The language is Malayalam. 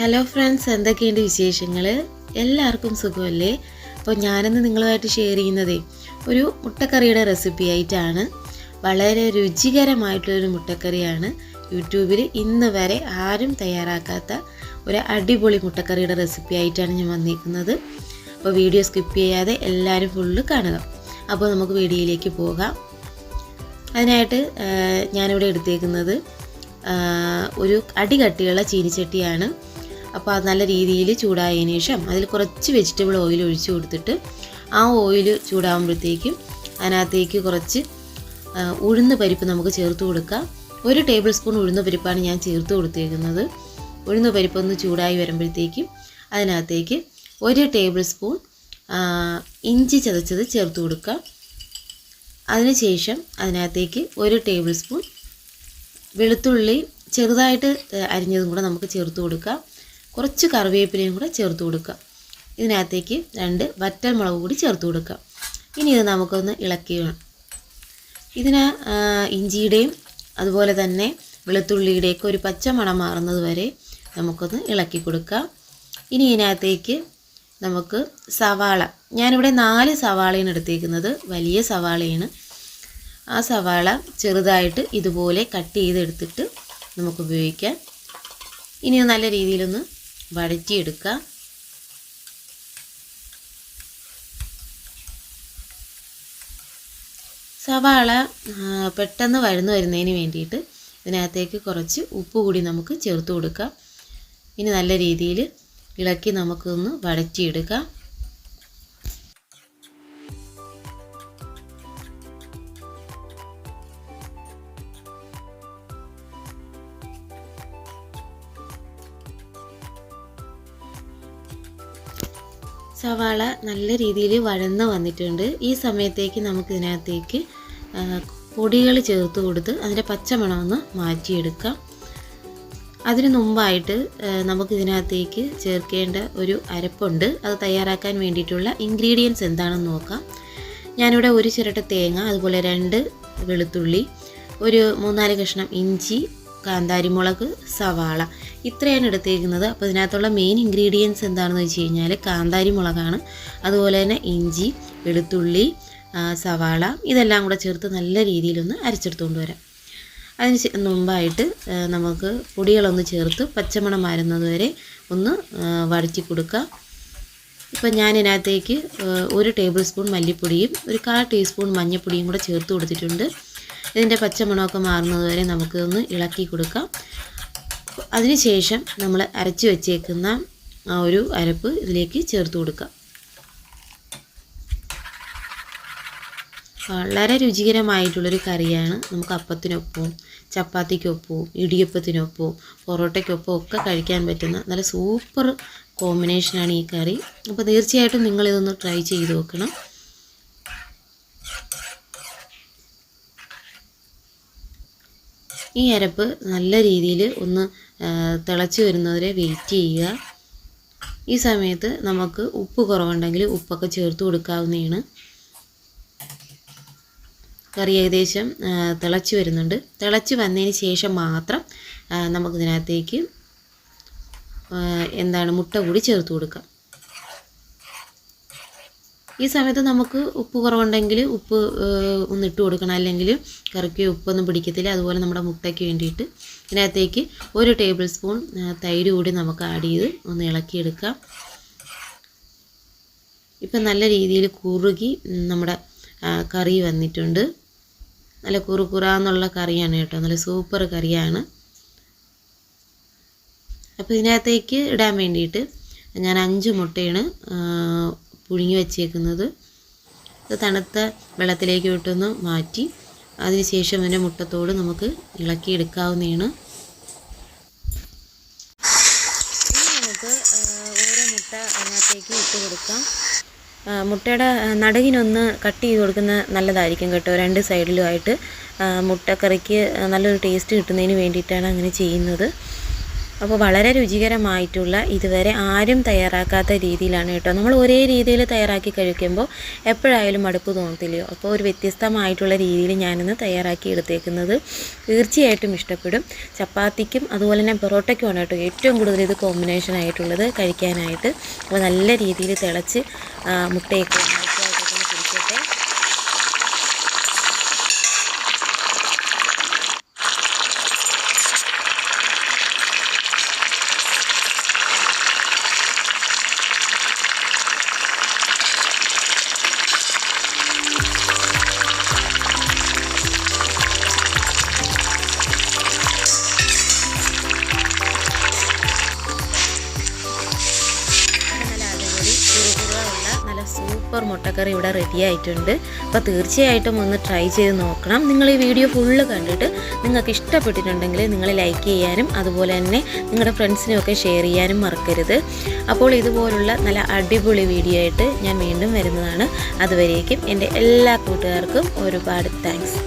ഹലോ ഫ്രണ്ട്സ് എന്തൊക്കെയുണ്ട് വിശേഷങ്ങൾ എല്ലാവർക്കും സുഖമല്ലേ? അപ്പോൾ ഞാനിന്ന് നിങ്ങളുമായിട്ട് ഷെയർ ചെയ്യുന്നതേ ഒരു മുട്ടക്കറിയുടെ റെസിപ്പി ആയിട്ടാണ്. വളരെ രുചികരമായിട്ടുള്ളൊരു മുട്ടക്കറിയാണ്. യൂട്യൂബിൽ ഇന്ന് വരെ ആരും തയ്യാറാക്കാത്ത ഒരു അടിപൊളി മുട്ടക്കറിയുടെ റെസിപ്പി ആയിട്ടാണ് ഞാൻ വന്നിരിക്കുന്നത് അപ്പോൾ വീഡിയോ സ്കിപ്പ് ചെയ്യാതെ എല്ലാവരും ഫുള്ള് കാണുക. അപ്പോൾ നമുക്ക് വീഡിയോയിലേക്ക് പോകാം. അതിനായിട്ട് ഞാനിവിടെ എടുത്തേക്കുന്നത് ഒരു അടികട്ടിയുള്ള ചീനിച്ചട്ടിയാണ്. അപ്പോൾ അത് നല്ല രീതിയിൽ ചൂടായതിനു ശേഷം അതിൽ കുറച്ച് വെജിറ്റബിൾ ഓയിൽ ഒഴിച്ചു കൊടുത്തിട്ട് ആ ഓയിൽ ചൂടാകുമ്പോഴത്തേക്കും അതിനകത്തേക്ക് കുറച്ച് ഉഴുന്ന് പരിപ്പ് നമുക്ക് ചേർത്ത് കൊടുക്കാം. ഒരു ടേബിൾ സ്പൂൺ ഉഴുന്ന് പരിപ്പാണ് ഞാൻ ചേർത്ത് കൊടുത്തേക്കുന്നത്. ഉഴുന്ന് പരിപ്പൊന്ന് ചൂടായി വരുമ്പോഴത്തേക്കും അതിനകത്തേക്ക് ഒരു ടേബിൾ സ്പൂൺ ഇഞ്ചി ചതച്ചത് ചേർത്ത് കൊടുക്കാം. അതിനുശേഷം അതിനകത്തേക്ക് ഒരു ടേബിൾ സ്പൂൺ വെളുത്തുള്ളി ചെറുതായിട്ട് അരിഞ്ഞതും കൂടെ നമുക്ക് ചേർത്ത് കൊടുക്കാം. കുറച്ച് കറിവേപ്പിലയും കൂടെ ചേർത്ത് കൊടുക്കാം ഇതിനകത്തേക്ക് രണ്ട് വറ്റൽ മുളക് കൂടി ചേർത്ത് കൊടുക്കാം ഇനി ഇത് നമുക്കൊന്ന് ഇളക്കി വേണം ഇതിന് ഇഞ്ചിയുടെയും അതുപോലെ തന്നെ വെളുത്തുള്ളിയുടെയൊക്കെ ഒരു പച്ച മണം മാറുന്നത് വരെ നമുക്കൊന്ന് ഇളക്കി കൊടുക്കാം. ഇനി ഇതിനകത്തേക്ക് നമുക്ക് സവാള ഞാനിവിടെ നാല് സവാളയാണ് എടുത്തേക്കുന്നത്. വലിയ സവാളയാണ്. ആ സവാള ചെറുതായിട്ട് ഇതുപോലെ കട്ട് ചെയ്തെടുത്തിട്ട് നമുക്ക് ഉപയോഗിക്കാം. ഇനി നല്ല രീതിയിലൊന്ന് വഴറ്റിയെടുക്കാം സവാള പെട്ടെന്ന് വഴന്നു വരുന്നതിന് വേണ്ടിയിട്ട് ഇതിനകത്തേക്ക് കുറച്ച് ഉപ്പ് കൂടി നമുക്ക് ചേർത്ത് കൊടുക്കാം. ഇനി നല്ല രീതിയിൽ ഇളക്കി നമുക്കൊന്ന് വഴറ്റിയെടുക്കാം. സവാള നല്ല രീതിയിൽ വഴന്ന് വന്നിട്ടുണ്ട്. ഈ സമയത്തേക്ക് നമുക്ക് ഇതിനകത്തേക്ക് പൊടികൾ ചേർത്ത് കൊടുത്ത് അതിന്റെ പച്ചമണമൊന്ന് മാറ്റിയെടുക്കാം. അതിന് മുമ്പായിട്ട് നമുക്ക് ഇതിനകത്തേക്ക് ചേർക്കേണ്ട ഒരു അരപ്പുണ്ട്. അത് തയ്യാറാക്കാൻ വേണ്ടിയിട്ടുള്ള ഇൻഗ്രീഡിയൻസ് എന്താണെന്ന് നോക്കാം. ഞാനിവിടെ ഒരു ചിരട്ട തേങ്ങ അതുപോലെ രണ്ട് വെളുത്തുള്ളി ഒരു മൂന്നാൽ കഷ്ണം ഇഞ്ചി കാന്താരിമുളക് സവാള ഇത്രയാണ് എടുത്തേക്കുന്നത്. അപ്പോൾ ഇതിനകത്തുള്ള മെയിൻ ഇൻഗ്രീഡിയൻസ് എന്താണെന്ന് വെച്ച് കഴിഞ്ഞാൽ കാന്താരി മുളകാണ് അതുപോലെ തന്നെ ഇഞ്ചി വെളുത്തുള്ളി സവാള ഇതെല്ലാം കൂടെ ചേർത്ത് നല്ല രീതിയിലൊന്ന് അരച്ചെടുത്തുകൊണ്ട് വരാം. അതിന് മുമ്പായിട്ട് നമുക്ക് പൊടികളൊന്ന് ചേർത്ത് പച്ചമണം മാറുന്നതുവരെ ഒന്ന് വഴറ്റി കൊടുക്കുക ഇപ്പം ഞാൻ ഇതിനകത്തേക്ക് ഒരു ടേബിൾ സ്പൂൺ മല്ലിപ്പൊടിയും ഒരു കാൽ ടീസ്പൂൺ മഞ്ഞൾപ്പൊടിയും കൂടെ ചേർത്ത് കൊടുത്തിട്ടുണ്ട്. ഇതിന്റെ പച്ചമണമൊക്കെ മാറുന്നത് വരെ നമുക്കിതൊന്ന് ഇളക്കി കൊടുക്കാം. അതിനുശേഷം നമ്മൾ അരച്ച് വെച്ചേക്കുന്ന ആ ഒരു അരപ്പ് ഇതിലേക്ക് ചേർത്ത് കൊടുക്കാം. വളരെ രുചികരമായിട്ടുള്ളൊരു കറിയാണ് നമുക്ക് അപ്പത്തിനൊപ്പവും ചപ്പാത്തിക്കൊപ്പവും ഇടിയപ്പത്തിനൊപ്പവും പൊറോട്ടയ്ക്കൊപ്പം ഒക്കെ കഴിക്കാൻ പറ്റുന്ന നല്ല സൂപ്പർ കോമ്പിനേഷനാണ് ഈ കറി. അപ്പോൾ തീർച്ചയായിട്ടും നിങ്ങളിതൊന്ന് ട്രൈ ചെയ്ത് നോക്കണം. ഈ അരപ്പ് നല്ല രീതിയിൽ ഒന്ന് തിളച്ച് വരുന്നവരെ വെയിറ്റ് ചെയ്യുക. ഈ സമയത്ത് നമുക്ക് ഉപ്പ് കുറവുണ്ടെങ്കിൽ ഉപ്പൊക്കെ ചേർത്ത് കൊടുക്കാവുന്നതാണ്. കറി ഏകദേശം തിളച്ച് വരുന്നുണ്ട്. തിളച്ച് വന്നതിന് ശേഷം മാത്രം നമുക്കിതിനകത്തേക്ക് എന്താണ് മുട്ട കൂടി ചേർത്ത് കൊടുക്കാം. ഈ സമയത്ത് നമുക്ക് ഉപ്പ് കുറവുണ്ടെങ്കിൽ ഉപ്പ് ഒന്ന് ഇട്ട് കൊടുക്കണം. അല്ലെങ്കിൽ കറിക്ക് ഉപ്പൊന്നും പിടിക്കത്തില്ല. അതുപോലെ നമ്മുടെ മുട്ടയ്ക്ക് വേണ്ടിയിട്ട് ഇതിനകത്തേക്ക് ഒരു ടേബിൾ സ്പൂൺ തൈര് കൂടി നമുക്ക് ആഡ് ചെയ്ത് ഒന്ന് ഇളക്കിയെടുക്കാം. ഇപ്പം നല്ല രീതിയിൽ കുറുകി നമ്മുടെ കറി വന്നിട്ടുണ്ട്. നല്ല കുറുകുറാന്നുള്ള കറിയാണ് കേട്ടോ. നല്ല സൂപ്പർ കറിയാണ്. അപ്പോൾ ഇതിനകത്തേക്ക് ഇടാൻ വേണ്ടിയിട്ട് ഞാൻ അഞ്ച് മുട്ടയാണ് പുഴുങ്ങി വെച്ചേക്കുന്നത്. ഇത് തണുത്ത വെള്ളത്തിലേക്ക് ഇട്ടൊന്ന് മാറ്റി അതിനുശേഷം അതിന്റെ മുട്ടത്തോട് നമുക്ക് ഇളക്കിയെടുക്കാവുന്നതാണ് ഇനി നമുക്ക് ഓരോ മുട്ട അതിനകത്തേക്ക് ഇട്ട് കൊടുക്കാം. മുട്ടയുടെ നടുവിനൊന്ന് കട്ട് ചെയ്ത് കൊടുക്കുന്ന നല്ലതായിരിക്കും കേട്ടോ. രണ്ട് സൈഡിലുമായിട്ട് മുട്ടക്കറിക്ക് നല്ലൊരു ടേസ്റ്റ് കിട്ടുന്നതിന് വേണ്ടിയിട്ടാണ് അങ്ങനെ ചെയ്യുന്നത്. അപ്പോൾ വളരെ രുചികരമായിട്ടുള്ള ഇതുവരെ ആരും തയ്യാറാക്കാത്ത രീതിയിലാണ് കേട്ടോ. നമ്മൾ ഒരേ രീതിയിൽ തയ്യാറാക്കി കഴിക്കുമ്പോൾ എപ്പോഴായാലും മടുപ്പ് തോന്നത്തില്ലയോ? അപ്പോൾ ഒരു വ്യത്യസ്തമായിട്ടുള്ള രീതിയിൽ ഞാനിന്ന് തയ്യാറാക്കി എടുത്തേക്കുന്നത് തീർച്ചയായിട്ടും ഇഷ്ടപ്പെടും. ചപ്പാത്തിക്കും അതുപോലെ തന്നെ പൊറോട്ടയ്ക്കുമാണ് കേട്ടോ ഏറ്റവും കൂടുതൽ ഇത് കോമ്പിനേഷൻ ആയിട്ടുള്ളത് കഴിക്കാനായിട്ട്. അപ്പോൾ നല്ല രീതിയിൽ തിളച്ച് മുട്ടയൊക്കെ സൂപ്പർ മുട്ടക്കറി ഇവിടെ റെഡി ആയിട്ടുണ്ട്. അപ്പോൾ തീർച്ചയായിട്ടും ഒന്ന് ട്രൈ ചെയ്ത് നോക്കണം. നിങ്ങൾ ഈ വീഡിയോ ഫുള്ള് കണ്ടിട്ട് നിങ്ങൾക്ക് ഇഷ്ടപ്പെട്ടിട്ടുണ്ടെങ്കിൽ നിങ്ങൾ ലൈക്ക് ചെയ്യാനും അതുപോലെ തന്നെ നിങ്ങളുടെ ഫ്രണ്ട്സിനൊക്കെ ഷെയർ ചെയ്യാനും മറക്കരുത്. അപ്പോൾ ഇതുപോലുള്ള നല്ല അടിപൊളി വീഡിയോ ആയിട്ട് ഞാൻ വീണ്ടും വരുന്നതാണ്. അതുവരേക്കും എന്റെ എല്ലാ കൂട്ടുകാർക്കും ഒരുപാട് താങ്ക്സ്